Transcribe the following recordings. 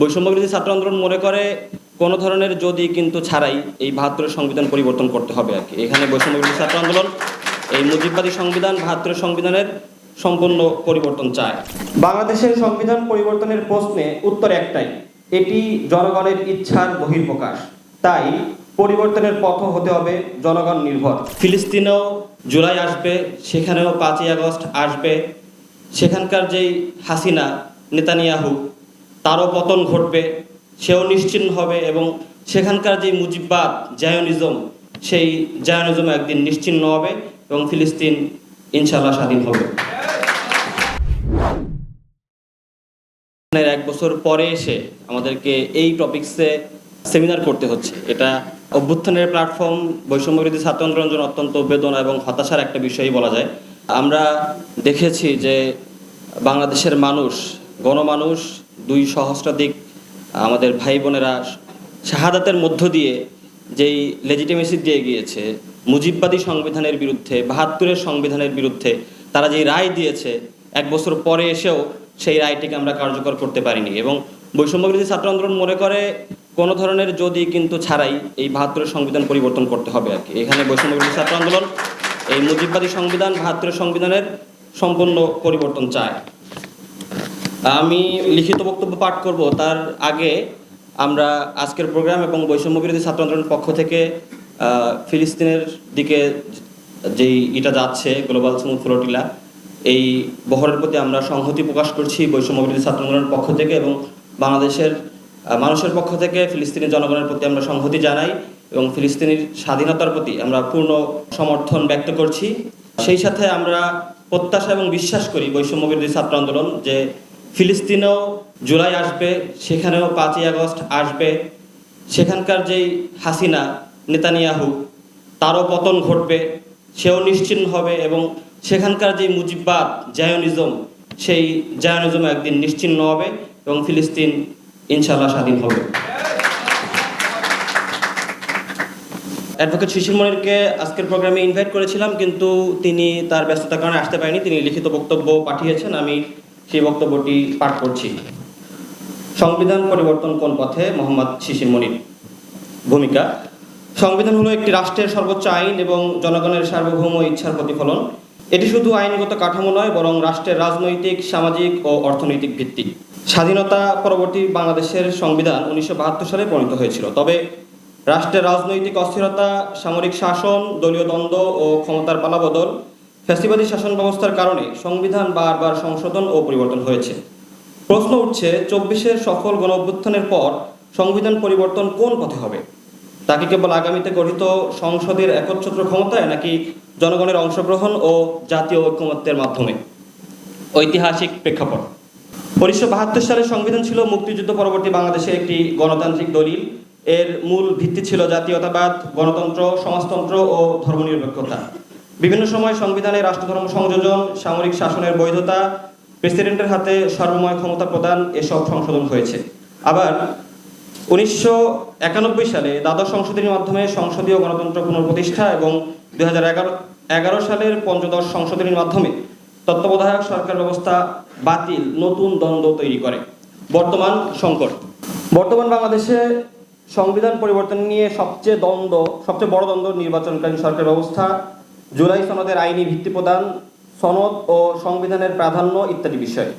বৈষম্য বিরোধী ছাত্র আন্দোলন মনে করে, কোনো ধরনের যদি কিন্তু ছাড়াই এই বাহাত্তরের সংবিধান পরিবর্তন করতে হবে আর কি। এখানে বৈষম্য বিরোধী ছাত্র আন্দোলন, এই মুজিববাদী সংবিধান বাহাত্তরের সংবিধানের সম্পূর্ণ পরিবর্তন চায়। বাংলাদেশের সংবিধান পরিবর্তনের প্রশ্নে উত্তর একটাই, এটি জনগণের ইচ্ছার বহির্প্রকাশ তাই পরিবর্তনের পথ হতে হবে জনগণ নির্ভর। ফিলিস্তিনেও জুলাই আসবে, সেখানেও পাঁচই আগস্ট আসবে। সেখানকার যেই হাসিনা, নেতানিয়াহু তারও পতন ঘটবে, সেও নিশ্চিন্ন হবে এবং সেখানকার যে মুজিববাদ, জায়নিজম, সেই জায়নিজম একদিন নিশ্চিন্ন হবে এবং ফিলিস্তিন ইনশাল্লাহ স্বাধীন হবে। এক বছর পরে এসে আমাদেরকে এই টপিকসে সেমিনার করতে হচ্ছে। এটা অভ্যুত্থানের প্ল্যাটফর্ম বৈষম্য বিরোধী ছাত্র আন্দোলনের জন্য অত্যন্ত বেদনা এবং হতাশার একটা বিষয়ই বলা যায়। আমরা দেখেছি যে বাংলাদেশের মানুষ, গণমানুষ দুই সহস্রাধিক আমাদের ভাই বোনেরা শাহাদাতের মধ্য দিয়ে যেই লেজিটিমেসি দিয়ে গিয়েছে, মুজিববাদী সংবিধানের বিরুদ্ধে, বাহাত্তরের সংবিধানের বিরুদ্ধে, তারা যেই রায় দিয়েছে, এক বছর পরে এসেও সেই রায়টিকে আমরা কার্যকর করতে পারিনি এবং বৈষম্য বিরোধী ছাত্র আন্দোলন মনে করে কোনো ধরনের যদি কিন্তু ছাড়াই এই বাহাত্তরের সংবিধান পরিবর্তন করতে হবে আর কি। এখানে বৈষম্য বিরোধী ছাত্র আন্দোলন, এই মুজিববাদী সংবিধান বাহাত্তরের সংবিধানের সম্পূর্ণ পরিবর্তন চায়। আমি লিখিত বক্তব্য পাঠ করব। তার আগে আমরা আজকের প্রোগ্রাম এবং বৈষম্য বিরোধী ছাত্র আন্দোলনের পক্ষ থেকে ফিলিস্তিনের দিকে যেই ইটা যাচ্ছে, গ্লোবাল স্মুথ ফ্লোটিলা, এই বহরের প্রতি আমরা সংহতি প্রকাশ করছি বৈষম্য বিরোধী ছাত্র আন্দোলনের পক্ষ থেকে এবং বাংলাদেশের মানুষের পক্ষ থেকে, ফিলিস্তিনি জনগণের প্রতি আমরা সংহতি জানাই এবং ফিলিস্তিনির স্বাধীনতার প্রতি আমরা পূর্ণ সমর্থন ব্যক্ত করছি। সেই সাথে আমরা প্রত্যাশা এবং বিশ্বাস করি বৈষম্য বিরোধী ছাত্র আন্দোলন যে ফিলিস্তিনেও জুলাই আসবে, সেখানেও পাঁচই আগস্ট আসবে। সেখানকার যেই হাসিনা, নেতানিয়াহু, তারও পতন ঘটবে, সেও নিশ্চিন্ন হবে এবং সেখানকার যে মুজিববাদ, জায়নিজম, সেই জায়নিজম একদিন নিশ্চিন্ন হবে এবং ফিলিস্তিন ইনশাল্লাহ স্বাধীন হবে। অ্যাডভোকেট শিশির মনিরকে আজকের প্রোগ্রামে ইনভাইট করেছিলাম, কিন্তু তিনি তার ব্যস্ততার কারণে আসতে পারেনি। তিনি লিখিত বক্তব্য পাঠিয়েছেন। আমি সেই বক্তব্যটি পাঠ করছি। সংবিধান পরিবর্তন কোন পথে? মোহাম্মদ শিশির মনির। ভূমিকা, সংবিধান হলো একটি রাষ্ট্রের সর্বোচ্চ আইন এবং জনগণের সার্বভৌম ইচ্ছার প্রতিফলন। এটি শুধু আইনগত কাঠামো নয়, বরং রাষ্ট্রের রাজনৈতিক, সামাজিক ও অর্থনৈতিক ভিত্তি। স্বাধীনতা পরবর্তী বাংলাদেশের সংবিধান উনিশশো বাহাত্তর সালে প্রণীত হয়েছিল। তবে রাষ্ট্রের রাজনৈতিক অস্থিরতা, সামরিক শাসন, দলীয় দ্বন্দ্ব ও ক্ষমতার পালাবদল ফ্যাসিবাদী শাসন ব্যবস্থার কারণে সংবিধান বারবার সংশোধন ও পরিবর্তন হয়েছে। প্রশ্ন উঠছে চব্বিশের সফল গণ অভ্যুত্থানের পর সংবিধান পরিবর্তন কোন পথে হবে? তা কি কেবল আগামীতে গঠিত সংসদের একচ্ছত্র ক্ষমতায়, নাকি জনগণের অংশগ্রহণ ও জাতীয় ঐক্যমত্যের মাধ্যমে? ঐতিহাসিক প্রেক্ষাপট। উনিশশো বাহাত্তর সালে সংবিধান ছিল মুক্তিযুদ্ধ পরবর্তী বাংলাদেশের একটি গণতান্ত্রিক দলিল। এর মূল ভিত্তি ছিল জাতীয়তাবাদ, গণতন্ত্র, সমাজতন্ত্র ও ধর্মনিরপেক্ষতা। বিভিন্ন সময় সংবিধানে রাষ্ট্রধর্ম সংযোজন, সামরিক শাসনের বৈধতা, প্রেসিডেন্টের হাতে সর্বময় ক্ষমতা প্রদান, এসব সংশোধন হয়েছে। আবার উনিশশো একানব্বই সালে দ্বাদশ সংশোধনীর মাধ্যমে সংসদীয় গণতন্ত্র পুনঃপ্রতিষ্ঠা এবং দুই এগারো সালের পঞ্চদশ সংশোধনীর মাধ্যমে তত্ত্বাবধায়ক সরকার ব্যবস্থা বাতিল, নতুন দ্বন্দ্ব তৈরি করে। বর্তমান সংকট। বর্তমান বাংলাদেশে সংবিধান পরিবর্তন নিয়ে সবচেয়ে দ্বন্দ্ব, সবচেয়ে বড় দ্বন্দ্ব নির্বাচনকালীন সরকার ব্যবস্থা জুলাই সনদের আইনি ভিত্তি প্রদান, সনদ ও সংবিধানের প্রাধান্য ইত্যাদি বিষয়।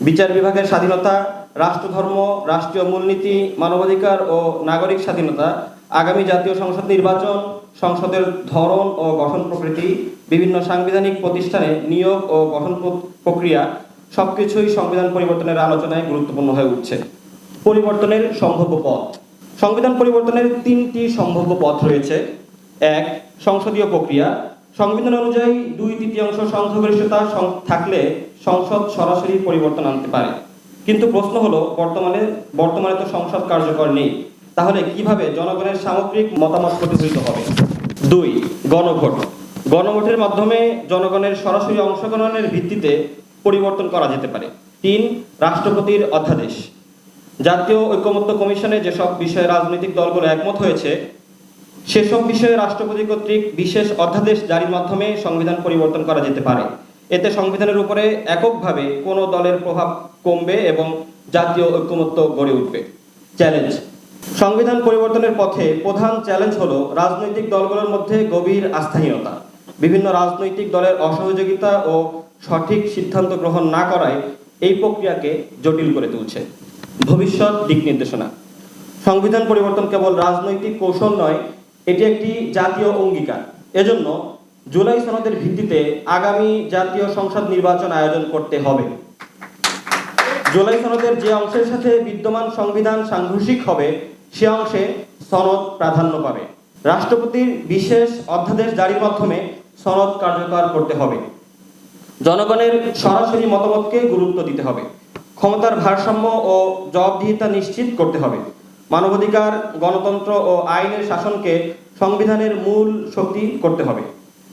বিচার বিভাগের স্বাধীনতা, রাষ্ট্রধর্ম, রাষ্ট্রীয় মূলনীতি, মানবাধিকার ও নাগরিক স্বাধীনতা, আগামী জাতীয় সংসদ নির্বাচন, সংসদের ধরন ও গঠন প্রকৃতি, বিভিন্ন সাংবিধানিক প্রতিষ্ঠানে নিয়োগ ও গঠন প্র- প্রক্রিয়া সবকিছুই সংবিধান পরিবর্তনের আলোচনায় গুরুত্বপূর্ণ হয়ে উঠছে। পরিবর্তনের সম্ভাব্য পথ। সংবিধান পরিবর্তনের তিনটি সম্ভাব্য পথ রয়েছে। এক, সংসদীয় প্রক্রিয়া। সংবিধান অনুযায়ী দুই তৃতীয়াংশ সংখ্যাগরিষ্ঠতা থাকলে সংসদ সরাসরি পরিবর্তন আনতে পারে। কিন্তু প্রশ্ন হলো, বর্তমানে বর্তমানে তো সংসদ কার্যকর নেই। তাহলে কীভাবে জনগণের সামগ্রিক মতামত প্রতিফলিত হবে? দুই, গণভোট। গণভোটের মাধ্যমে জনগণের সরাসরি অংশগ্রহণের ভিত্তিতে পরিবর্তন করা যেতে পারে। তিন, রাষ্ট্রপতির অধ্যাদেশ। জাতীয় ঐকমত্য কমিশনে যেসব বিষয়ে রাজনৈতিক দলগুলো একমত হয়েছে সেসব বিষয়ে রাষ্ট্রপতি কর্তৃক বিশেষ অধ্যাদেশ জারির মাধ্যমে সংবিধান পরিবর্তন করা যেতে পারে। এতে সংবিধানের উপরে এককভাবে কোনো দলের প্রভাব কমবে এবং জাতীয় ঐক্যমত্য গড়ে উঠবে। চ্যালেঞ্জ। সংবিধান পরিবর্তনের পথে প্রধান চ্যালেঞ্জ হল রাজনৈতিক দলগুলোর মধ্যে গভীর আস্থাহীনতা। বিভিন্ন রাজনৈতিক দলের অসহযোগিতা ও সঠিক সিদ্ধান্ত গ্রহণ না করায় এই প্রক্রিয়াকে জটিল করে তুলছে। ভবিষ্যৎ দিক নির্দেশনা। সংবিধান পরিবর্তন কেবল রাজনৈতিক কৌশল নয় এটি একটি জাতীয় অঙ্গীকার। এজন্য জুলাই সনদের ভিত্তিতে আগামী জাতীয় সংসদ নির্বাচন আয়োজন করতে হবে। জুলাই সনদের যে অংশের সাথে বিদ্যমান সংবিধান সাংঘর্ষিক হবে, সে অংশে সনদ প্রাধান্য পাবে। রাষ্ট্রপতির বিশেষ অধ্যাদেশ জারির মাধ্যমে সনদ কার্যকর করতে হবে। জনগণের সরাসরি মতামতকে গুরুত্ব দিতে হবে। ক্ষমতার ভারসাম্য ও জবাবদিহিতা নিশ্চিত করতে হবে। মানবাধিকার, গণতন্ত্র ও আইনের শাসনকে সংবিধানের মূল শক্তি করতে হবে।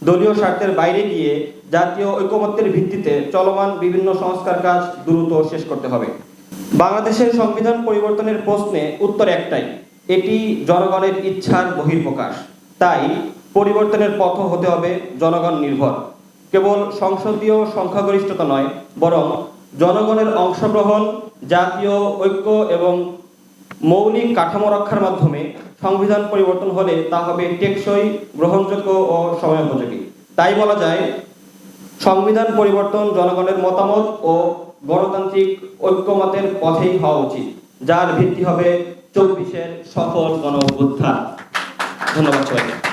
দলীয় স্বার্থের বাইরে গিয়ে জাতীয় ঐকমত্যের ভিত্তিতে চলমান বিভিন্ন সংস্কার কাজ দ্রুত শেষ করতে হবে। বাংলাদেশের সংবিধান পরিবর্তনের প্রশ্নে উত্তর একটাই, এটি জনগণের ইচ্ছার বহির্প্রকাশ। তাই পরিবর্তনের পথ হতে হবে জনগণ নির্ভর। কেবল সংসদীয় সংখ্যাগরিষ্ঠতা নয়, বরং জনগণের অংশগ্রহণ, জাতীয় ঐক্য এবং মৌলিক কাঠামো রক্ষার মাধ্যমে সংবিধান পরিবর্তন হলে তা হবে টেকসই, গ্রহণযোগ্য ও সময় সময়োপযোগী। তাই বলা যায়, সংবিধান পরিবর্তন জনগণের মতামত ও গণতান্ত্রিক ঐক্যমতের পথেই হওয়া উচিত, যার ভিত্তি হবে চব্বিশের সফল গণ ধন্যবাদ সবাইকে।